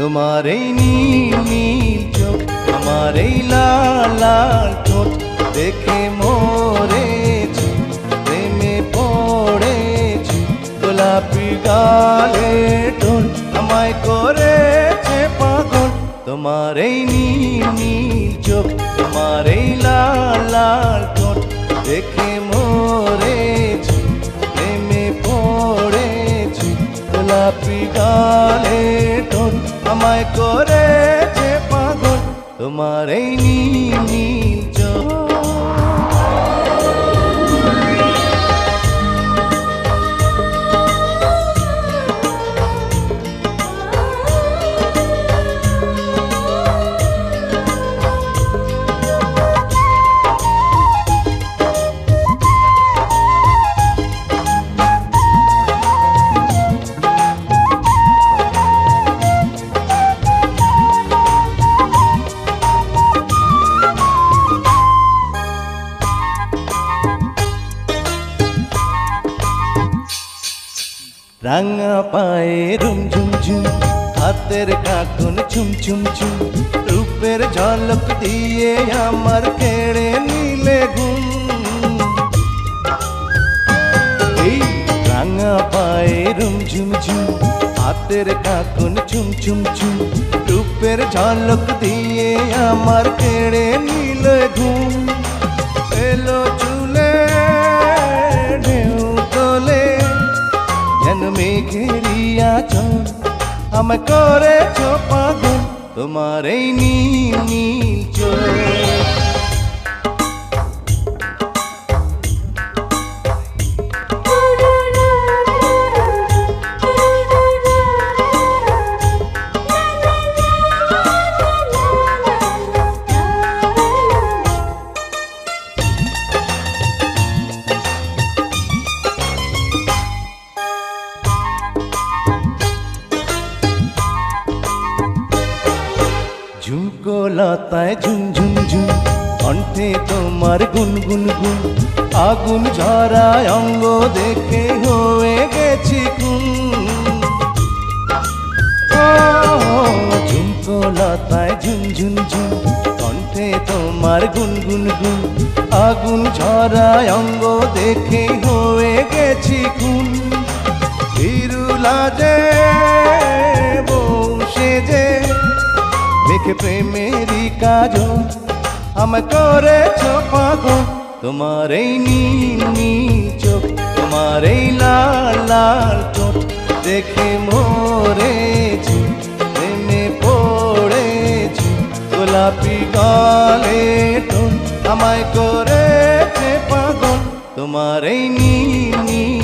তোমার এই নীল নীল চোখ, আমার এই লাল লাল ঠোঁট, দেখে মরেছি, প্রেমে পড়েছি, গোলাপি গালে টোন আমায় করেছে পাগল। তোমার এই নীল নীল চোখ তোমার এই লাল লাল ঠোঁট, দেখে মরেছি, প্রেমে পড়েছি, গোলাপি গালে আমায় করেছে পাগল। তোমার এই নীল নীল রাঙা পায়ে রুম ঝুম ঝুম, হাতের কাকুন চুম চুম চুম রূপের ঝলক দিয়ে আমার কেড়ে নিলে ঘুম। এই রাঙা পায়ে রুম ঝুম ঝুম, হাতের কাকুন চুম চুম চুম রূপের ঝলক দিয়ে আমার কেড়ে নিলে ঘুম। এলো চুলে আমায় করেছ পাগল? তোমার এই নীল নীল চোখ। ঝুঁকো লতায় ঝুম কণ্ঠে তোমার গুন গুন গুন আগুন ঝরায় অঙ্গ দেখে হয়ে গেছি ও, ঝুমকো লতায় ঝুম কণ্ঠে তোমার গুন গুন গুন আগুন ঝরায় অঙ্গ দেখে হয়ে গেছি খুন। দেখে প্রেমেরই কাজ আমায় করেছ পাগল। তোমার এই নীল নীল চোখ, তোমার এই লাল লাল চোখ দেখে মরেছি, প্রেমে পড়েছি। গোলাপি গালে আমায় করেছে পাগল। তোমার এই নীল